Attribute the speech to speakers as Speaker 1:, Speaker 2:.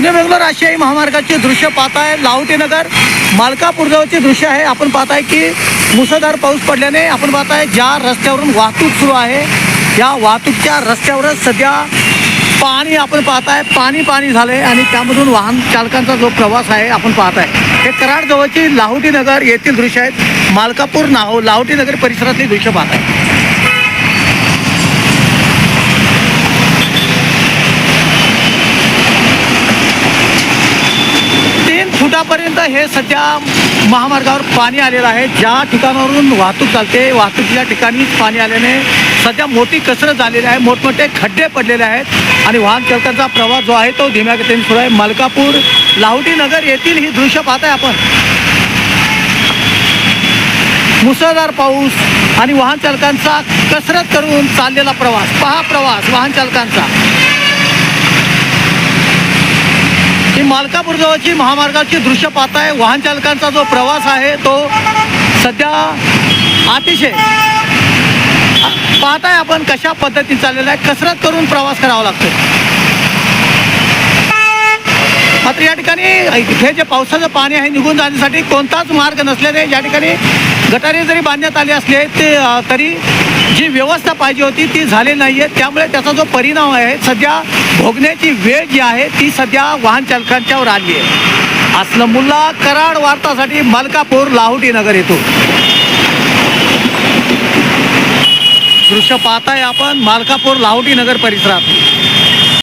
Speaker 1: पुणे बेंगलोर आशियाई महामार्गाचे दृश्य पाहताय. लाहोटी नगर मालकापूरजवळचे दृश्य आहे. आपण पाहताय की मुसळधार पाऊस पडल्याने आपण पाहताय ज्या रस्त्यावरून वाहतूक सुरू आहे या वाहतूकच्या रस्त्यावरच सध्या पाणी आपण पाहताय. पाणी पाणी झालंय आणि त्यामधून वाहन चालकांचा जो प्रवास आहे आपण पाहताय. हे कराड जवळची नगर येथील दृश्य आहेत. मालकापूर नाहो लाहोटी नगर परिसरातली दृश्य पाहताय. आहे फुटापर्यंत हे सध्या महामार्गावर पाणी आलेलं आहे. ज्या ठिकाणावरून वाहतूक चालते वाहतुकीच्या ठिकाणी पाणी आल्याने सध्या मोठी कसरत झालेली आहे. मोठमोठे खड्डे पडलेले आहेत आणि वाहन चालकांचा प्रवास जो आहे तो धीम्या गतीने सुरू आहे. मलकापूर लाहोटी नगर येथील ही दृश्य पाहताय आपण. मुसळधार पाऊस आणि वाहन चालकांचा कसरत करून चाललेला प्रवास. पहा प्रवास वाहन चालकांचा. ही मालकापूर जवळची महामार्गाची दृश्य पाहताय वाहन चालकांचा जो प्रवास आहे तो सध्या अतिशय पाहताय आपण कशा पद्धतीने चाललेला आहे कसरत करून प्रवास करावा लागतो. मात्र या ठिकाणी इथे जे पावसाचं पाणी आहे निघून जाण्यासाठी कोणताच मार्ग नसल्याने या ठिकाणी गटारे जरी बांधण्यात आले असले ते तरी जी व्यवस्था पाहिजे होती ती झाली नाही आहे त्यामुळे त्याचा जो परिणाम आहे सध्या भोगण्याची वेळ जी आहे ती सध्या वाहन चालकांच्यावर आली आहे. असलं मुल्ला कराड वार्तासाठी मलकापूर लाहोटी नगर येतो दृश्य पाहताय आपण मालकापूर लाहुटी नगर परिसरात.